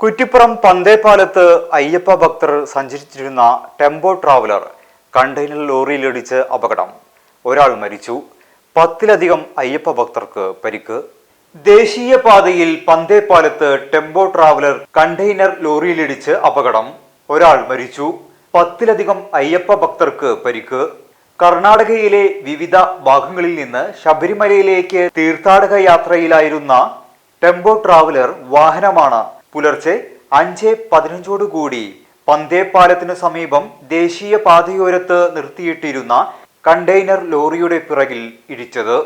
കുറ്റിപ്പുറം പന്തേപ്പാലത്ത് അയ്യപ്പ ഭക്തർ സഞ്ചരിച്ചിരുന്ന tempo traveller container ലോറിയിലിടിച്ച് അപകടം. ഒരാൾ മരിച്ചു. പത്തിലധികം അയ്യപ്പ ഭക്തർക്ക് പരിക്ക്. ദേശീയപാതയിൽ പന്തേപ്പാലത്ത് ടെമ്പോ ട്രാവലർ കണ്ടെയ്നർ ലോറിയിലിടിച്ച് അപകടം. ഒരാൾ മരിച്ചു. പത്തിലധികം അയ്യപ്പ ഭക്തർക്ക് പരിക്ക്. കർണാടകയിലെ വിവിധ ഭാഗങ്ങളിൽ നിന്ന് ശബരിമലയിലേക്ക് തീർത്ഥാടക യാത്രയിലായിരുന്ന ടെമ്പോ ട്രാവലർ വാഹനമാണ് പുലർച്ചെ അഞ്ച് പതിനഞ്ചോടുകൂടി പന്തേപ്പാലത്തിനു സമീപം ദേശീയ പാതയോരത്ത് നിർത്തിയിട്ടിരുന്ന കണ്ടെയ്നർ ലോറിയുടെ പിറകിൽ ഇടിച്ചത്.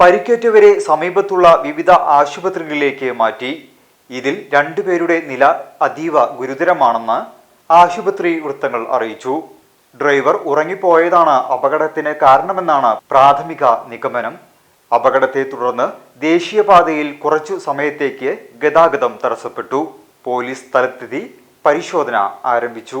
പരിക്കേറ്റവരെ സമീപത്തുള്ള വിവിധ ആശുപത്രികളിലേക്ക് മാറ്റി. ഇതിൽ രണ്ടുപേരുടെ നില അതീവ ഗുരുതരമാണെന്ന് ആശുപത്രി വൃത്തങ്ങൾ അറിയിച്ചു. ഡ്രൈവർ ഉറങ്ങിപ്പോയതാണ് അപകടത്തിന് കാരണമെന്നാണ് പ്രാഥമിക നിഗമനം. അപകടത്തെ തുടർന്ന് ദേശീയപാതയിൽ കുറച്ചു സമയത്തേക്ക് ഗതാഗതം തടസ്സപ്പെട്ടു. പോലീസ് സ്ഥലത്തെത്തി പരിശോധന ആരംഭിച്ചു.